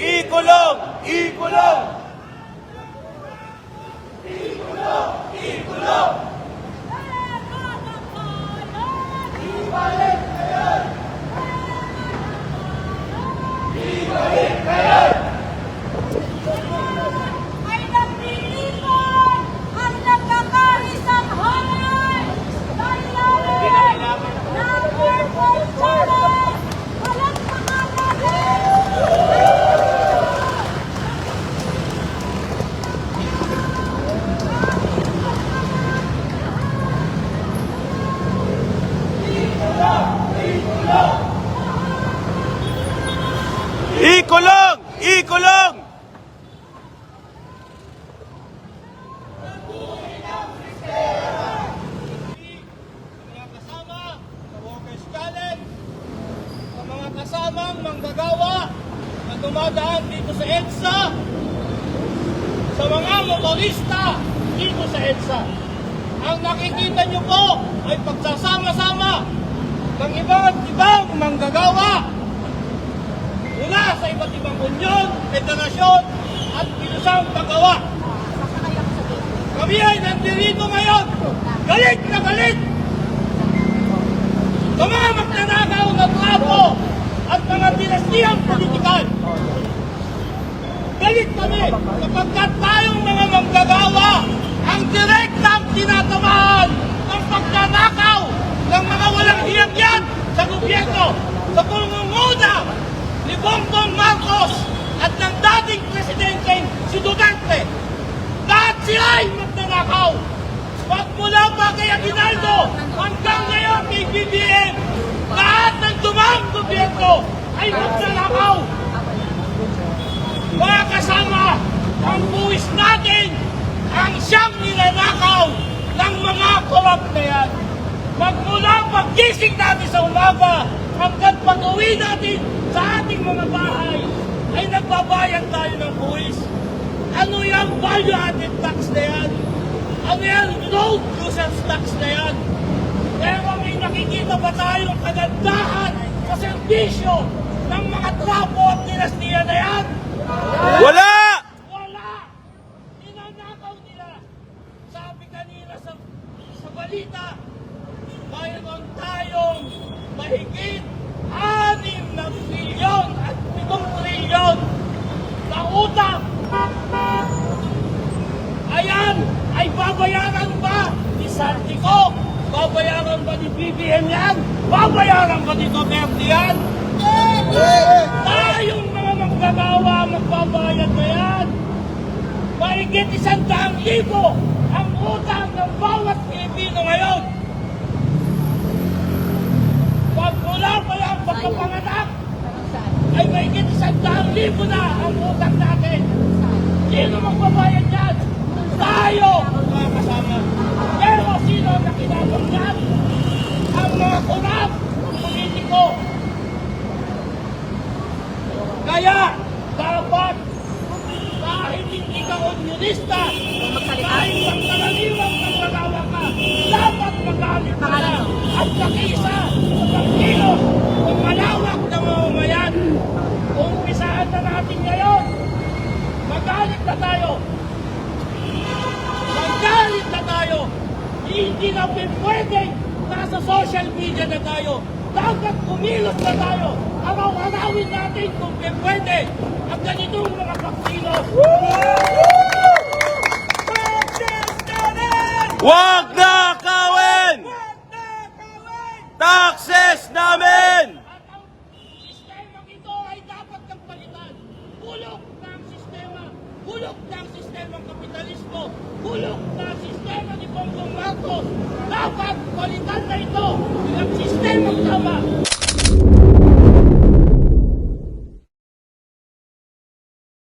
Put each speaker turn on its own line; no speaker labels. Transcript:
Ikulong! Ikulong!
ay
Ikulong! Ikulong!
kasamang manggagawa na dumadaan dito sa EDSA, sa mga motorista dito sa EDSA. Ang nakikita nyo po ay pagsasama-sama ng iba't ibang manggagawa sa iba't ibang unyon, federasyon at pilusang paggawa. Kami ay nandito ngayon, galit na galit sa mga magnanakaw na trapo at mga dinastiyang politikal. Galit kami sapagkat tayong mga manggagawa ang direktang tinatamaan ng pagnanakaw ng mga walang hiyagyan sa gobyerno sa pangunguna ni Bongbong Marcos at ng dating presidente si Duterte. Lahat sila ay magnanakaw. Pagmula pa kay Aguinaldo hanggang ngayon kay BBM, lahat ng dumang gobyerno ay magnanakaw. Mga kasama, ang buwis natin ang siyang nilanakaw ng mga korap na yan. Magmula paggising natin sa umaga hanggang pag-uwi natin sa ating mga bahay ay nagbabayad tayo ng buwis. Ano yung value added tax na yan? Ano yan? Road users tax na yan? Pero may nakikita ba tayong kagandahan sa serbisyo ng mga trapo at dinastiya na yan?
Wala!
Wala! Ninanakaw nila. Sabi kanina sa, sa balita, mayroon tayong mahigit anim na bilyon at pitong trilyon na utang. Ayan, ay babayaran ba ni Saltico? Babayaran ba ni BBM yan? Babayaran ba ni Duterte yan? Tayong mga manggagawa magbabayad na yan. Mahigit isang daang libo ang utang ng bawat Pilipino ngayon. Pag mula pa lang pagkapanganak, ay mahigit isang daang libo na ang utang natin. Sino magbabayad yan? Tayo, mga kasama. Pero sino ang nakinabang yan? Ang mga kurap, politiko. Kaya, dapat kahit hindi ka unionista, kahit pagkaraniwang nagwagawa ka, dapat magalit ka na at nakisa sa pagkilos ng malawak na mamamayan. Umpisahan na natin ngayon. Magalit na tayo. Magalit na tayo. Hindi na pwede nasa social media na tayo. Dapat kumilos na tayo. Araw-arawin natin kung pwede ang ganitong mga.
Huwag na kawin! Taxes namin!
At ang sistemang ito ay dapat kang palitan. Bulok na ang sistema. Bulok na ang sistemang kapitalismo. Bulok na ang sistema ni Bongbong Marcos. Dapat palitan na ito. Ang sistemang tama.